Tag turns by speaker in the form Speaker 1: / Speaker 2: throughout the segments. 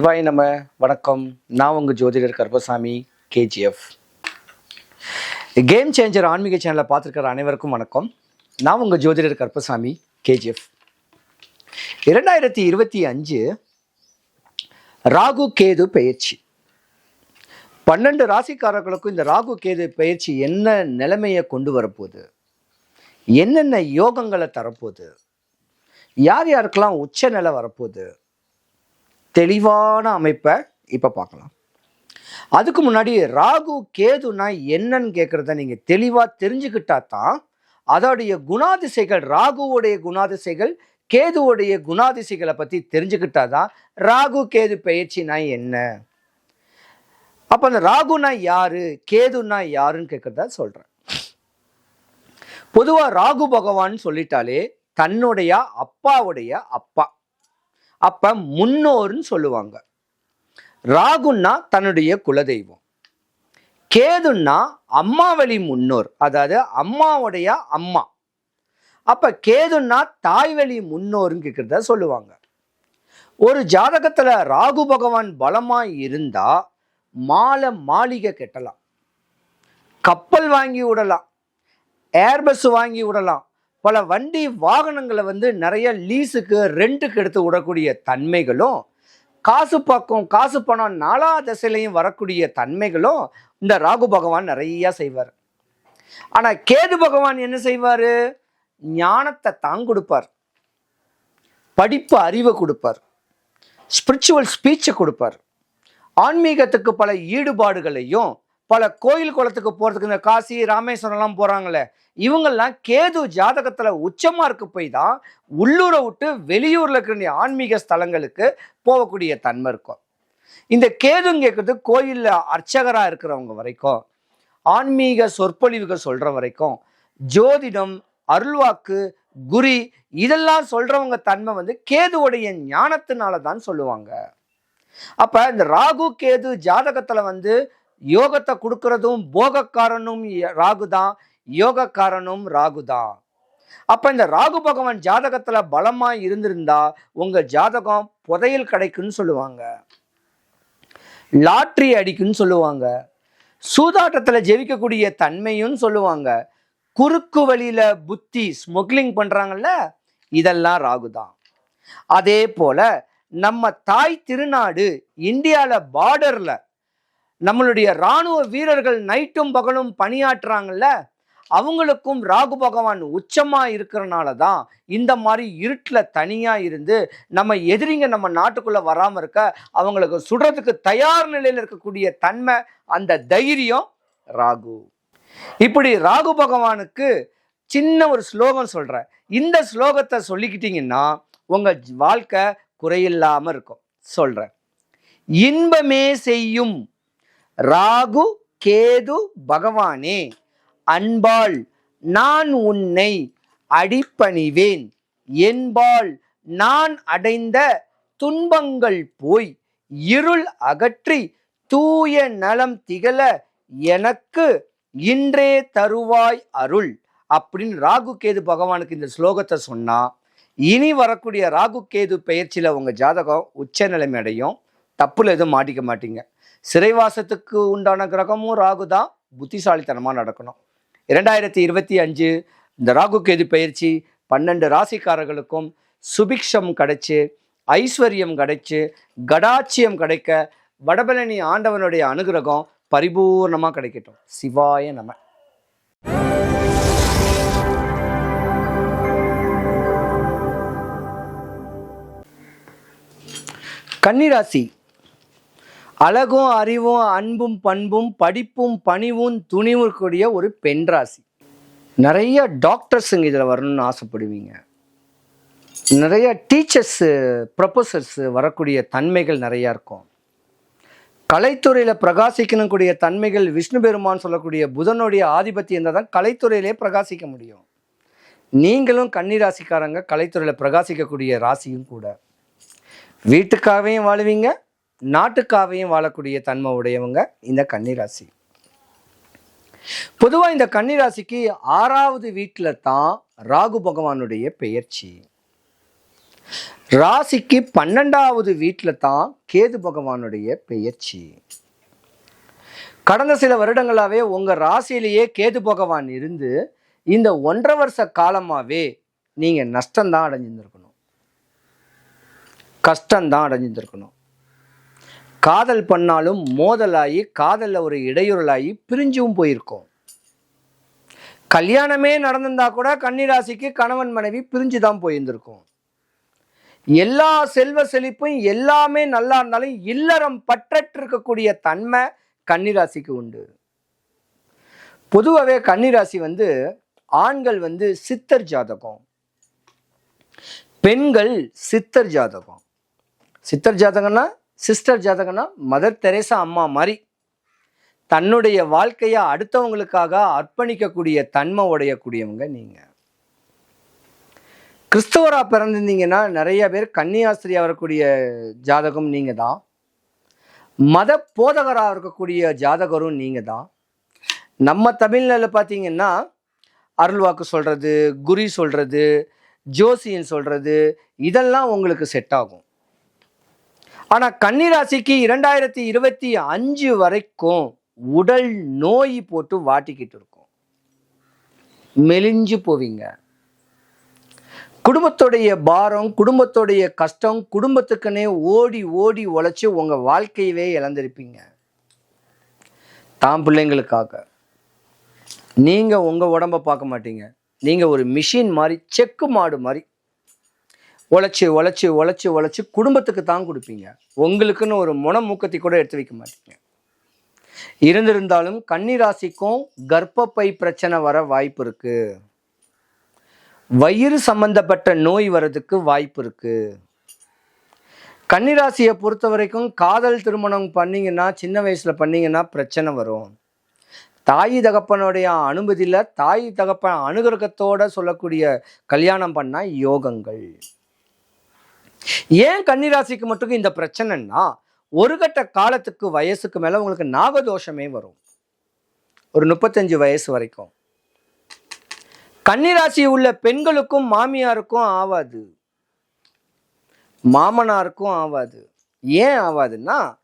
Speaker 1: சிவாய் நம்ம வணக்கம். நான் உங்கள் ஜோதிடர் கருப்பசாமி கேஜிஎஃப் கேம் சேஞ்சர் ஆன்மீக சேனலை பார்த்துருக்கிற அனைவருக்கும் வணக்கம். நான் உங்கள் ஜோதிடர் கருப்பசாமி கேஜிஎஃப் இரண்டாயிரத்தி இருபத்தி அஞ்சு ராகு கேது பயிற்சி பன்னெண்டு ராசிக்காரர்களுக்கும் இந்த ராகு கேது பயிற்சி என்ன நிலைமையை கொண்டு வரப்போகுது? என்னென்ன யோகங்களை தரப்போகுது? யார் யாருக்கெல்லாம் உச்ச நிலை வரப்போகுது? தெளிவான அமைப்பை இப்போ பார்க்கலாம். அதுக்கு முன்னாடி ராகு கேதுனா என்னன்னு கேட்குறத நீங்கள் தெளிவாக தெரிஞ்சுக்கிட்டா தான் அதோடைய குணாதிசைகள் ராகுவுடைய குணாதிசைகள் கேதுவுடைய குணாதிசைகளை பற்றி தெரிஞ்சுக்கிட்டா தான் ராகு கேது பயிற்சினா என்ன? அப்போ அந்த ராகுனா யாரு கேதுனா யாருன்னு கேட்குறதா சொல்கிறேன் பொதுவாக ராகு பகவான் சொல்லிட்டாலே தன்னுடைய அப்பாவுடைய அப்பா. அப்ப முன்னோர்னு சொல்லுவாங்க. ராகுன்னா தன்னுடைய குலதெய்வம். கேதுன்னா அம்மாவழி முன்னோர் அதாவது அம்மாவுடைய அம்மா. அப்ப கேதுன்னா தாய்வழி முன்னோர்னு கேட்கிறத சொல்லுவாங்க. ஒரு ஜாதகத்துல ராகு பகவான் பலமா இருந்தா மாலை மாளிகை கட்டலாம். கப்பல் வாங்கி விடலாம். ஏர்பஸ் வாங்கி விடலாம். பல வண்டி வாகனங்களை வந்து நிறைய லீஸுக்கு ரெண்ட்டுக்கு எடுத்து விடக்கூடிய தன்மைகளும் காசு பக்கம் காசு பணம் நாலா திசையிலையும் வரக்கூடிய தன்மைகளும் இந்த ராகு பகவான் நிறையா செய்வார். ஆனால் கேது பகவான் என்ன செய்வார்? ஞானத்தை தான் கொடுப்பார். படிப்பு அறிவை கொடுப்பார். ஸ்பிரிச்சுவல் ஸ்பீச்சை கொடுப்பார். ஆன்மீகத்துக்கு பல ஈடுபாடுகளையும் பல கோயில் குளத்துக்கு போகிறதுக்கு இந்த காசி ராமேஸ்வரம்லாம் போகிறாங்களே இவங்கெல்லாம் கேது ஜாதகத்தில் உச்சமாக இருக்க போய் தான் உள்ளூரை விட்டு வெளியூரில் இருக்கிற ஆன்மீக ஸ்தலங்களுக்கு போகக்கூடிய தன்மை இருக்கும். இந்த கேதுன்னு கேட்குறது கோயிலில் அர்ச்சகராக இருக்கிறவங்க வரைக்கும் ஆன்மீக சொற்பொழிவுகள் சொல்கிற வரைக்கும் ஜோதிடம் அருள்வாக்கு குரி இதெல்லாம் சொல்கிறவங்க தன்மை வந்து கேதுவுடைய ஞானத்தினால தான் சொல்லுவாங்க. அப்போ இந்த ராகு கேது ஜாதகத்தில் வந்து யோகத்தை கொடுக்கறதும் போகக்காரனும் ராகு தான் யோகக்காரனும் ராகு தான் அப்ப இந்த ராகு பகவான் ஜாதகத்துல பலமா இருந்திருந்தா உங்க ஜாதகம் புதையல் கிடைக்குன்னு சொல்லுவாங்க. லாட்ரி அடிக்குன்னு சொல்லுவாங்க. சூதாட்டத்துல ஜெயிக்கக்கூடிய தன்மையும் சொல்லுவாங்க. குறுக்கு வழியில புத்தி ஸ்மக்லிங் பண்றாங்கல்ல இதெல்லாம் ராகு தான் அதே போல நம்ம தாய் திருநாடு இந்தியால பார்டர்ல நம்மளுடைய இராணுவ வீரர்கள் நைட்டும் பகலும் பணியாற்றுறாங்கல்ல அவங்களுக்கும் ராகு பகவான் உச்சமாக இருக்கிறனால தான் இந்த மாதிரி இருட்டில் தனியாக இருந்து நம்ம எதிரிங்க நம்ம நாட்டுக்குள்ளே வராமல் இருக்க அவங்களுக்கு சுடுறதுக்கு தயார் நிலையில் இருக்கக்கூடிய தன்மை அந்த தைரியம் ராகு. இப்படி ராகு பகவானுக்கு சின்ன ஒரு ஸ்லோகம் சொல்கிறேன் இந்த ஸ்லோகத்தை சொல்லிக்கிட்டீங்கன்னா உங்கள் வாழ்க்கை குறையில்லாமல் இருக்கும். சொல்கிறேன் இன்பமே செய்யும் ராகு கேது பகவானே அன்பாள் நான் உன்னை அடிப்பணிவேன். என்பால் நான் அடைந்த துன்பங்கள் போய் இருள் அகற்றி தூய நலம் திகழ எனக்கு இன்றே தருவாய் அருள். அப்படின்னு ராகு கேது பகவானுக்கு இந்த ஸ்லோகத்தை சொன்னா இனி வரக்கூடிய ராகு கேது பெயர்ச்சியில் உங்கள் ஜாதகம் உச்ச நிலைமை அடையும். தப்புல எதுவும் மாட்டிக்க மாட்டீங்க. சிறைவாசத்துக்கு உண்டான கிரகமும் ராகு தான் புத்திசாலித்தனமாக நடக்கணும். இரண்டாயிரத்தி இருபத்தி அஞ்சு இந்த ராகு கேது பயிற்சி பன்னெண்டு ராசிக்காரர்களுக்கும் சுபிக்ஷம் கிடைச்சு ஐஸ்வர்யம் கிடைச்சு கடாட்சியம் கிடைக்க வடபழனி ஆண்டவனுடைய அனுகிரகம் பரிபூர்ணமாக கிடைக்கட்டும். சிவாய நம. கன்னிராசி அழகும் அறிவும் அன்பும் பண்பும் படிப்பும் பணிவும் துணிவும் கூடிய ஒரு பெண் ராசி. நிறைய டாக்டர்ஸுங்க இதில் வரணும்னு ஆசைப்படுவீங்க. நிறைய டீச்சர்ஸு ப்ரொஃபஸர்ஸு வரக்கூடிய தன்மைகள் நிறையா இருக்கும். கலைத்துறையில் பிரகாசிக்கணும் கூடிய தன்மைகள் விஷ்ணு பெருமான் சொல்லக்கூடிய புதனுடைய ஆதிபத்தியம் இருந்தால் தான் கலைத்துறையிலே பிரகாசிக்க முடியும். நீங்களும் கன்னிராசிக்காரங்க கலைத்துறையில் பிரகாசிக்கக்கூடிய ராசியும் கூட. வீட்டுக்காகவும் வாழுவீங்க நாட்டுக்காவையும் வாழக்கூடிய தன்மை உடையவங்க இந்த கன்னிராசி. பொதுவாக இந்த கன்னிராசிக்கு ஆறாவது வீட்டில் தான் ராகு பகவானுடைய பெயர்ச்சி. ராசிக்கு பன்னெண்டாவது வீட்டில் தான் கேது பகவானுடைய பெயர்ச்சி. கடந்த சில வருடங்களாகவே உங்கள் ராசியிலேயே கேது பகவான் இருந்து இந்த ஒன்றரை வருஷ காலமாகவே நீங்கள் நஷ்டம்தான் அடைஞ்சிருந்துருக்கணும். கஷ்டம்தான் அடைஞ்சிருந்துருக்கணும். காதல் பண்ணாலும் மோதலாகி காதலில் ஒரு இடையூறலாகி பிரிஞ்சும் போயிருக்கோம். கல்யாணமே நடந்திருந்தா கூட கன்னிராசிக்கு கணவன் மனைவி பிரிஞ்சு தான் போயிருந்திருக்கும். எல்லா செல்வ செழிப்பும் எல்லாமே நல்லா இருந்தாலும் இல்லறம் பற்றற்று இருக்கக்கூடிய தன்மை கன்னிராசிக்கு உண்டு. பொதுவாகவே கன்னிராசி வந்து ஆண்கள் வந்து சித்தர் ஜாதகம். பெண்கள் சித்தர் ஜாதகம். சித்தர் ஜாதகம்னா சிஸ்டர் ஜாதகம்னா மதர் தெரேசா அம்மா மாதிரி தன்னுடைய வாழ்க்கையை அடுத்தவங்களுக்காக அர்ப்பணிக்கக்கூடிய தன்மை உடையக்கூடியவங்க நீங்கள் கிறிஸ்தவராக பிறந்திருந்தீங்கன்னா நிறைய பேர் கன்னியாஸ்திரியா வரக்கூடிய ஜாதகம் நீங்கள் தான். மத போதகராக இருக்கக்கூடிய ஜாதகரும் நீங்கள் தான். நம்ம தமிழ்நில பார்த்தீங்கன்னா அருள்வாக்கு சொல்கிறது குரி சொல்கிறது ஜோசியன் சொல்கிறது இதெல்லாம் உங்களுக்கு செட் ஆகும். ஆனா கன்னிராசிக்கு இரண்டாயிரத்தி இருபத்தி அஞ்சு வரைக்கும் உடல் நோய் போட்டு வாட்டிக்கிட்டு இருக்கும். மெலிஞ்சு போவீங்க. குடும்பத்துடைய பாரம் குடும்பத்துடைய கஷ்டம் குடும்பத்துக்குன்னே ஓடி ஓடி உழைச்சி உங்க வாழ்க்கையவே இழந்திருப்பீங்க. தான் பிள்ளைங்களுக்காக. நீங்க உங்க உடம்ப பார்க்க மாட்டீங்க. நீங்க ஒரு மிஷின் மாதிரி செக்கு மாடு மாதிரி உழைச்சி உழைச்சி உழைச்சி உழைச்சி குடும்பத்துக்கு தான் கொடுப்பீங்க. உங்களுக்குன்னு ஒரு முனமூக்கத்தை கூட எடுத்து வைக்க மாட்டீங்க. இருந்திருந்தாலும் கன்னிராசிக்கும் கர்ப்பப்பை பிரச்சனை வர வாய்ப்பு இருக்கு. வயிறு சம்பந்தப்பட்ட நோய் வர்றதுக்கு வாய்ப்பு இருக்கு. கன்னிராசியை பொறுத்த வரைக்கும் காதல் திருமணம் பண்ணீங்கன்னா சின்ன வயசுல பண்ணீங்கன்னா பிரச்சனை வரும். தாய் தகப்பனுடைய அனுமதியில் தாய் தகப்பன் அனுகிரகத்தோட சொல்லக்கூடிய கல்யாணம் பண்ணால் யோகங்கள். ஏன் கன்னிராசிக்கு மட்டும் இந்த பிரச்சனைன்னா ஒரு கட்ட காலத்துக்கு வயசுக்கு மேலே உங்களுக்கு நாகதோஷமே வரும். ஒரு முப்பத்தஞ்சு வயசு வரைக்கும். கன்னிராசி உள்ள பெண்களுக்கும் மாமியாருக்கும் ஆவாது. மாமனாருக்கும் ஆவாது. ஏன் ஆவாதுன்னா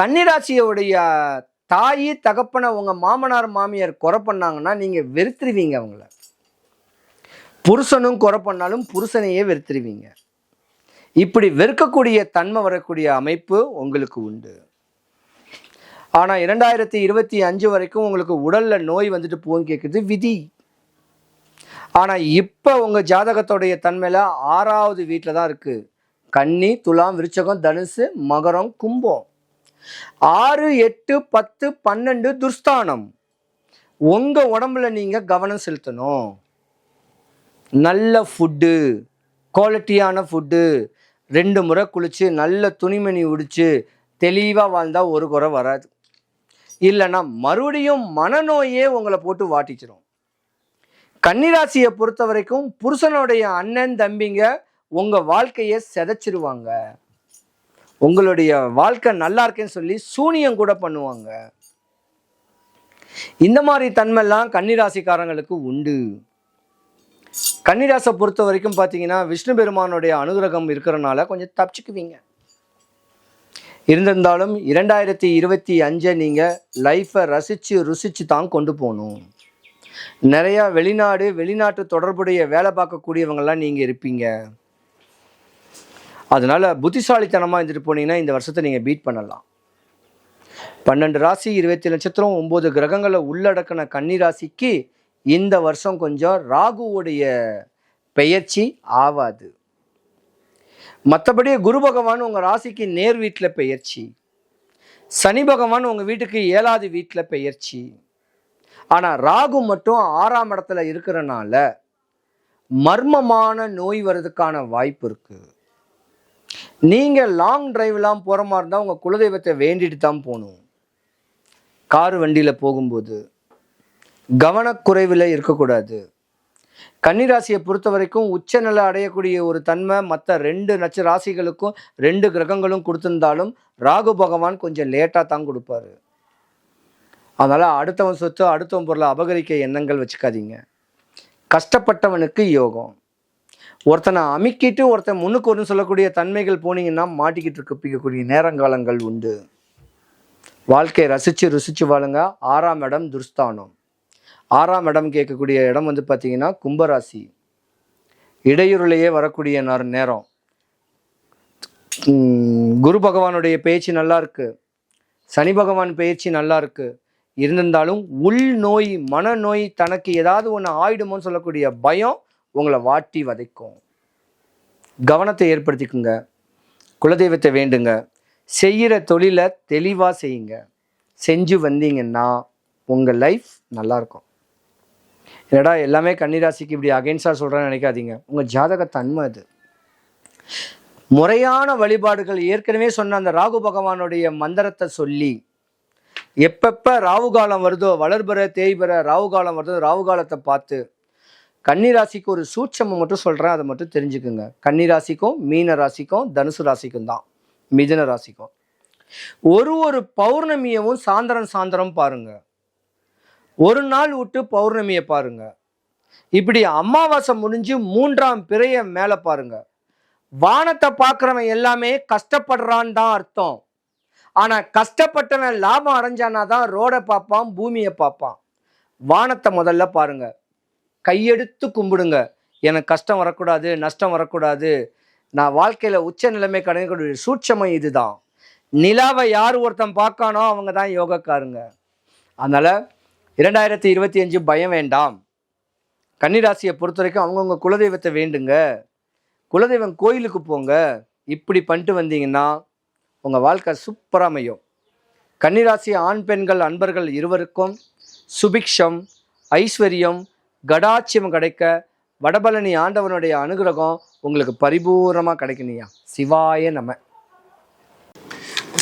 Speaker 1: கன்னிராசியோடைய தாய் தகப்பனை உங்கள் மாமனார் மாமியார் குறை பண்ணாங்கன்னா நீங்கள் வெறுத்துருவீங்க அவங்கள. புருஷனும் குறை பண்ணாலும் புருஷனையே வெறுத்துருவீங்க. இப்படி வெறுக்கக்கூடிய தன்மை வரக்கூடிய அமைப்பு உங்களுக்கு உண்டு. ஆனால் இரண்டாயிரத்தி இருபத்தி அஞ்சு வரைக்கும் உங்களுக்கு உடலில் நோய் வந்துட்டு போன்னு கேட்குது விதி. ஆனால் இப்போ உங்கள் ஜாதகத்தோடைய தன்மையில் ஆறாவது வீட்டில் தான் இருக்குது கன்னி துலாம் விருச்சகம் தனுசு மகரம் கும்பம். ஆறு எட்டு பத்து பன்னெண்டு துர்ஸ்தானம். உங்கள் உடம்புல நீங்கள் கவனம் செலுத்தணும். நல்ல ஃபுட்டு குவாலிட்டியான ஃபுட்டு ரெண்டு முறை குளித்து நல்ல துணிமணி உடிச்சு தெளிவாக வாழ்ந்தால் ஒரு குறை வராது. இல்லைன்னா மறுபடியும் மனநோயே உங்களை போட்டு வாட்டிச்சிரும். கன்னிராசியை பொறுத்த வரைக்கும் புருஷனுடைய அண்ணன் தம்பிங்க உங்கள் வாழ்க்கையை செதைச்சிருவாங்க. உங்களுடைய வாழ்க்கை நல்லா இருக்கேன்னு சொல்லி சூனியம் கூட பண்ணுவாங்க. இந்த மாதிரி தன்மைலாம் கன்னிராசிக்காரங்களுக்கு உண்டு. கன்னிராசை பொறுத்த வரைக்கும் பார்த்தீங்கன்னா விஷ்ணு பெருமானுடைய அனுகிரகம் இருக்கிறனால கொஞ்சம் தப்பிச்சுக்குவீங்க. இருந்திருந்தாலும் இரண்டாயிரத்தி இருபத்தி அஞ்சை நீங்கள் லைஃப்பை ரசித்து ருசித்து தான் கொண்டு போகணும். நிறையா வெளிநாடு வெளிநாட்டு தொடர்புடைய வேலை பார்க்கக்கூடியவங்கெல்லாம் நீங்கள் இருப்பீங்க. அதனால் புத்திசாலித்தனமாக இருந்துட்டு போனீங்கன்னா இந்த வருஷத்தை நீங்கள் பீட் பண்ணலாம். பன்னெண்டு ராசி இருபத்தி நட்சத்திரம் ஒம்பது கிரகங்களை உள்ளடக்கின கன்னி ராசிக்கு இந்த வருஷம் கொஞ்சம் ராகுவுடைய பெயர்ச்சி ஆவாது. மற்றபடி குரு பகவான் உங்கள் ராசிக்கு நேர் வீட்டில் பெயர்ச்சி. சனி பகவான் உங்கள் வீட்டுக்கு ஏழாவது வீட்டில் பெயர்ச்சி. ஆனால் ராகு மட்டும் ஆறாம் இடத்துல இருக்கிறனால மர்மமான நோய் வர்றதுக்கான வாய்ப்பு இருக்குது நீங்கள் லாங் டிரைவ்லாம் போகிற மாதிரி இருந்தால் உங்கள் குலதெய்வத்தை வேண்டிட்டு தான் போகணும். கார் வண்டியில் போகும்போது கவனக்குறைவில் இருக்கக்கூடாது. கன்னிராசியை பொறுத்த வரைக்கும் உச்சநிலை அடையக்கூடிய ஒரு தன்மை மற்ற ரெண்டு நட்ச ராசிகளுக்கும் ரெண்டு கிரகங்களும் கொடுத்திருந்தாலும் ராகு பகவான் கொஞ்சம் லேட்டாக தான் கொடுப்பாரு. அதனால் அடுத்தவன் சொத்து அடுத்தவன் பொருளை அபகரிக்க எண்ணங்கள் வச்சுக்காதீங்க. கஷ்டப்பட்டவனுக்கு யோகம். ஒருத்தனை அமுக்கிட்டு ஒருத்தன் முன்னுக்கு ஒன்று சொல்லக்கூடிய தன்மைகள் போனீங்கன்னா மாட்டிக்கிட்டு இருக்கக்கூடிய நேரங்காலங்கள் உண்டு. வாழ்க்கையை ரசித்து ருசித்து வாழுங்க. ஆறாம் இடம் துர்ஸ்தானம். ஆறாம் இடம் கேட்கக்கூடிய இடம் வந்து பார்த்தீங்கன்னா கும்பராசி. இடையூறுலையே வரக்கூடிய நேரம். குரு பகவானுடைய பேச்சு நல்லா இருக்கு. சனி பகவான் பயிற்சி நல்லா இருக்கு. இருந்திருந்தாலும் உள் நோய் மனநோய் தனக்கு ஏதாவது ஒன்று ஆயிடுமோன்னு சொல்லக்கூடிய பயம் உங்களை வாட்டி வதைக்கும். கவனத்தை ஏற்படுத்திக்குங்க. குலதெய்வத்தை வேண்டுங்க. செய்கிற தொழிலை தெளிவாக செய்யுங்க. செஞ்சு வந்தீங்கன்னா உங்கள் லைஃப் நல்லாயிருக்கும் என்னடா எல்லாமே கன்னிராசிக்கு இப்படி அகைன்ஸ்டாக சொல்கிறேன்னு நினைக்காதீங்க. உங்கள் ஜாதக தன்மை அது. முறையான வழிபாடுகள் ஏற்கனவே சொன்ன அந்த ராகு பகவானுடைய மந்திரத்தை சொல்லி எப்பப்போ ராகு காலம் வருதோ வளர்பெற தேய்பெற ராகு காலம் வருதோ ராகு காலத்தை பார்த்து கன்னிராசிக்கு ஒரு சூட்சமம் மட்டும் சொல்கிறேன் அதை மட்டும் தெரிஞ்சுக்குங்க. கன்னிராசிக்கும் மீன ராசிக்கும் தனுசு ராசிக்கும் தான். மிதுன ராசிக்கும். ஒரு ஒரு பௌர்ணமியவும் சாயந்தரம் சாயந்தரம் பாருங்கள் ஒரு நாள் விட்டு பௌர்ணமியை பாருங்க. இப்படி அமாவாசை முடிஞ்சு மூன்றாம் பிறைய மேலே பாருங்க. வானத்தை பார்க்குறவன் எல்லாமே கஷ்டப்படுறான்னு தான் அர்த்தம். ஆனால் கஷ்டப்பட்டவன் லாபம் அடைஞ்சானா தான் ரோடை பார்ப்பான் பூமியை பார்ப்பான். வானத்தை முதல்ல பாருங்க. கையெடுத்து கும்பிடுங்க. எனக்கு கஷ்டம் வரக்கூடாது நஷ்டம் வரக்கூடாது. நான் வாழ்க்கையில் உச்ச நிலைமை கிடைக்கக்கூடிய சூட்சமம் இதுதான். நிலாவை யார் ஒருத்தன் பார்க்கானோ அவங்க தான் யோகக்காருங்க. அதனால் இரண்டாயிரத்தி இருபத்தி அஞ்சு பயம் வேண்டாம். கன்னிராசியை பொறுத்த வரைக்கும் அவங்கவுங்க குலதெய்வத்தை வேண்டுங்க. குலதெய்வம் கோயிலுக்கு போங்க. இப்படி பண்ணிட்டு வந்தீங்கன்னா உங்கள் வாழ்க்கை சூப்பராக அமையும். கன்னிராசி ஆண் பெண்கள் அன்பர்கள் இருவருக்கும் சுபிக்ஷம் ஐஸ்வர்யம் கடாட்சியம் கிடைக்க வடபழனி ஆண்டவனுடைய அனுகிரகம் உங்களுக்கு பரிபூர்ணமாக கிடைக்கணியா சிவாய நம.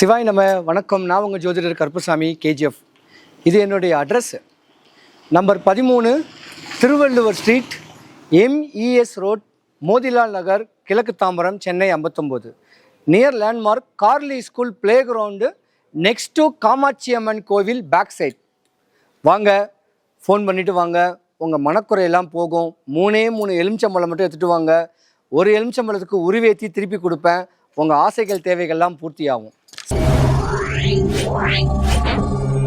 Speaker 1: சிவாய் நம. வணக்கம். நான் உங்கள் ஜோதிடர் கருப்பசாமி கேஜிஎஃப் இது என்னுடைய அட்ரஸ் நம்பர் பதிமூணு Thiruvalluvar street MES road Motilal Nagar கிழக்கு தாம்பரம் சென்னை ஐம்பத்தொம்போது. Near landmark Carley school play ground next to Kamakshi Amman கோவில் பேக் சைட் வாங்க ஃபோன் பண்ணிவிட்டு வாங்க. உங்கள் மனக்குறையெல்லாம் போகும். மூணே மூணு எலுமிச்சம்பழம் மட்டும் எடுத்துகிட்டு வாங்க. ஒரு எலுமிச்சம்பழத்துக்கு உருவேற்றி திருப்பி கொடுப்பேன். உங்கள் ஆசைகள் தேவைகள்லாம் பூர்த்தியாகும்.